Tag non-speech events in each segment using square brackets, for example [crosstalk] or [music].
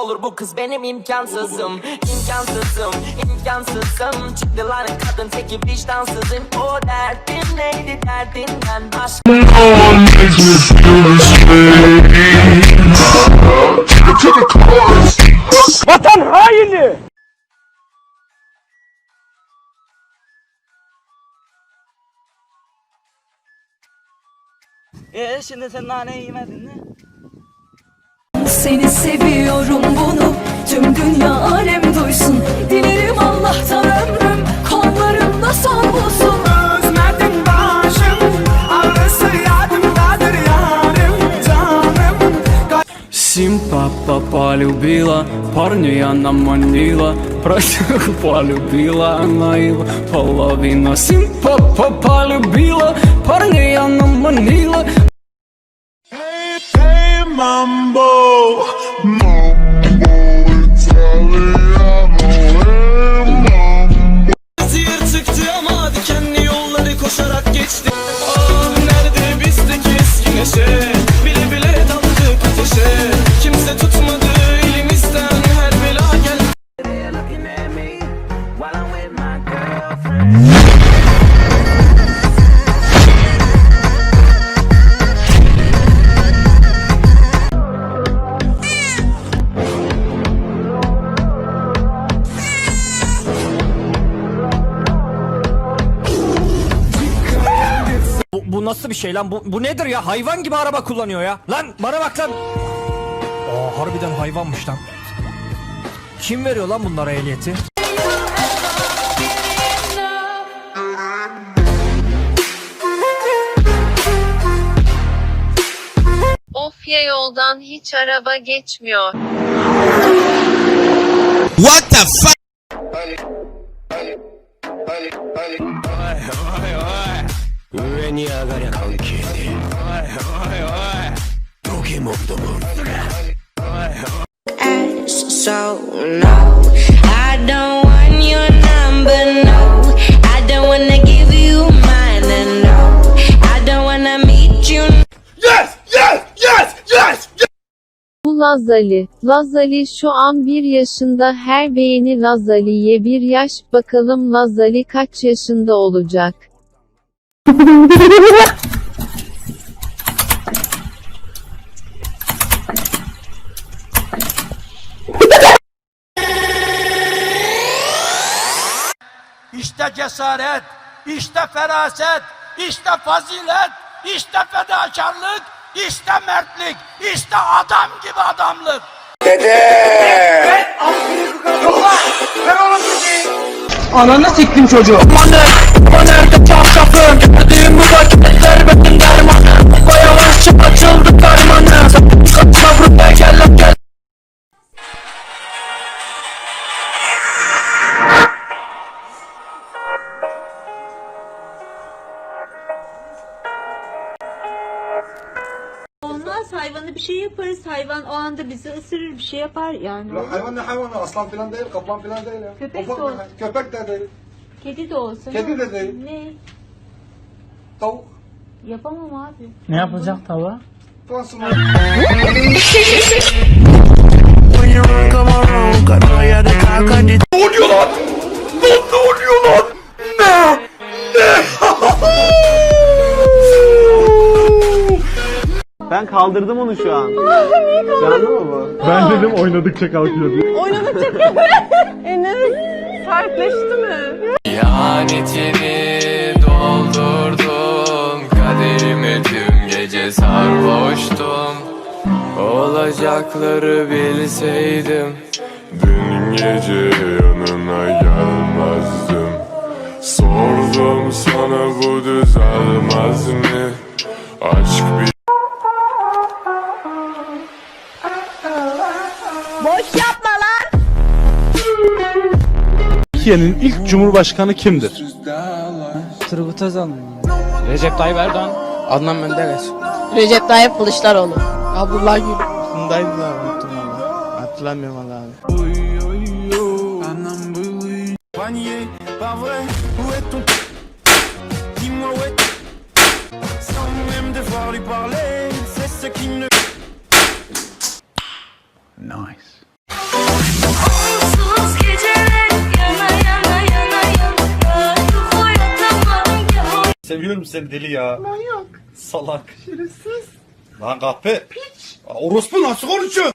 olur bu kız benim imkansızım. İmkansızım, imkansızım. Çıktı lan kadın teki vicdansızım. O derdin neydi derdinden başka? Vatan haini! Ee şimdi sen naneyi yemedin mi? Seni seviyorum Симпа полюбила, парню она манила, просеку полюбила она его половину. Симпа полюбила, парню я манила. [laughs] Hey, hey. Bu, nasıl bir şey lan? Bu, bu nedir ya? Hayvan gibi araba kullanıyor ya. Lan bana bak lan. Aa harbiden hayvanmış lan. Kim veriyor lan bunlara ehliyeti? Of ya yoldan hiç araba geçmiyor. So no, I don't want your number. No, I don't wanna give you mine. And no, I don't wanna meet you. Bu Lazali. Lazali şu an bir yaşında her beğeni Lazali'ye bir yaş. Bakalım Lazali kaç yaşında olacak? İşte cesaret, işte feraset, işte fazilet, işte fedakarlık, işte mertlik, işte adam gibi adamlık. Ananı siktim çocuğu. Aman ne? Aman nerede çarşafım? Geldiğim bu vakitler benim dermanım. Yavaşça açıldı karmanı. Olmaz hayvana bir şey yaparız. Hayvan o anda bizi ısırır bir şey yapar yani. Hayvan ne hayvanı? Aslan falan değil, kaplan falan değil ya. Köpek de hay- Köpek de değil, Kedi de olsa. Kedi ne de olsun? değil. Ne? tavuk. Yapamam abi. Ne yapacak tava? Pansuman. Ben kaldırdım onu şu an. Canlı mı bu? Ben dedim oynadıkça kalkıyor diye. [laughs] İhanetini doldurdun Kaderimi tüm gece sarhoştum Olacakları bilseydim Dün gece yanına gelmezdim. Sordum sana bu düzelmez mi? Aşk bir Türkiye'nin ilk cumhurbaşkanı kimdir? Turgut Özal mı? Recep Tayyip Erdoğan. Adnan Menderes. Recep Tayyip Kılıçdaroğlu. Abdullah Gül. Bundaydı da unuttum valla. Hatırlamıyorum valla abi. Dis-moi où est Sans même devoir lui parler, Seviyorum seni deli ya. Manyak. Salak. Şerefsiz. Lan kahpe. Piç. Orospu nasıl konuşuyor?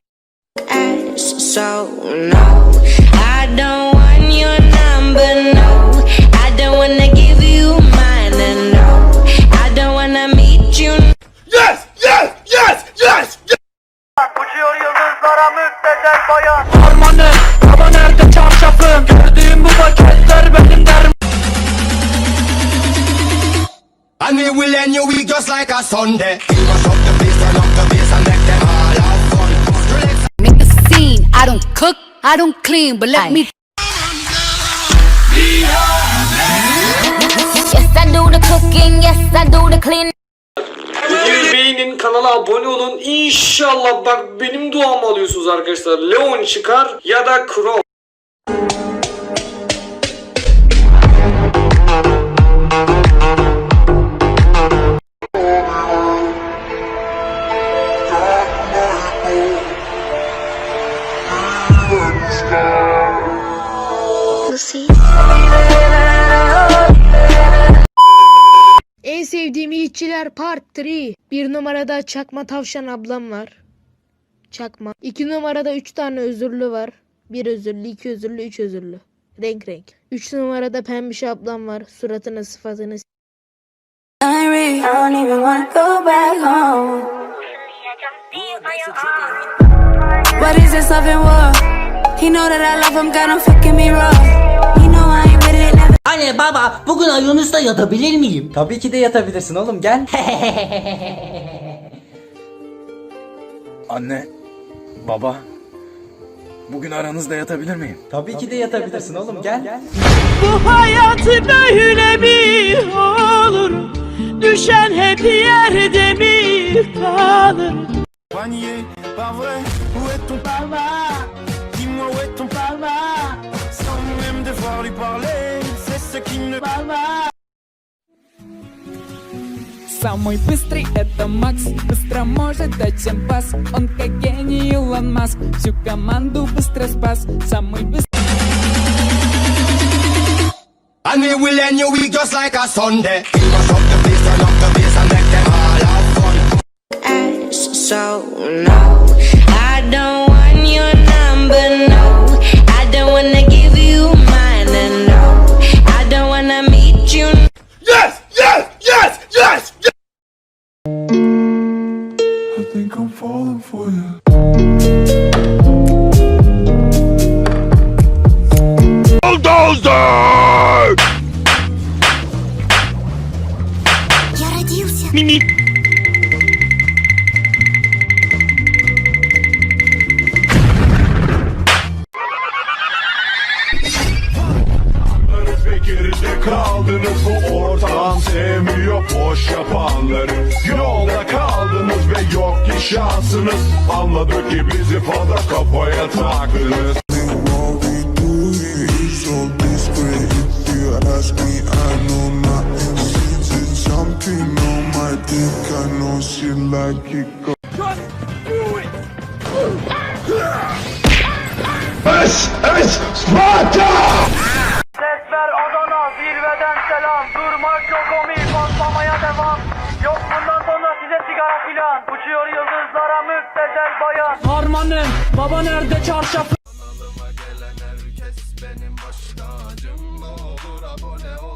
So no, I don't want your number. No, I don't wanna give you mine. Just like a Sunday. Mash up the place, turn up the bass and make them all have fun. Make a scene I don't cook, I don't clean But let me Yes, I do the cooking. Yes, I do the cleaning. Videoyu beğenin, kanala abone olun. İnşallah bak benim duamı alıyorsunuz arkadaşlar. Leon çıkar ya da Crow. Sevdiğim işçiler part 3 Bir numarada çakma tavşan ablam var. Çakma. İki numarada 3 tane özürlü var. Bir özürlü, iki özürlü, üç özürlü. Renk renk. 3 numarada pembiş ablam var. Suratını sıfatını. What is this loving war? He know that I love him, got him fucking me raw. Anne baba bugün ayağınızda yatabilir miyim? Tabii ki de yatabilirsin oğlum gel [laughs] Anne, baba, bugün aranızda yatabilir miyim? Tabii ki de yatabilirsin oğlum gel Bu hayat böyle mi olur? Düşen hep yerde mi kalır? Panier, pas vrai, où est ton papa Dis-moi où est ton papa Sans même devoir lui parler, c'est ce qui ne parle pas Самый быстрый это Макс Быстро может дать всем пас Он как гений Илон Маск Всю команду быстро спас Самый быстрый And we will end your week just like a Sunday. Mash up the place, turn up the bass and make them all have fun. So no, I don't want your number. No, I don't wanna give Mimi. geride kaldınız Bu ortam sevmiyor boş yapanları Yolda kaldınız ve yok ki şansınız Anladık ki bizi fazla kafaya taktınız Sesler Adana zirveden selam Durmak yok omi patlamaya devam Yok bundan sonra size sigara filan Uçuyor yıldızlara müptezel bayan Harmanım baba nerede çarşafı Kanalıma gelen herkes benim baş tacım olur abone ol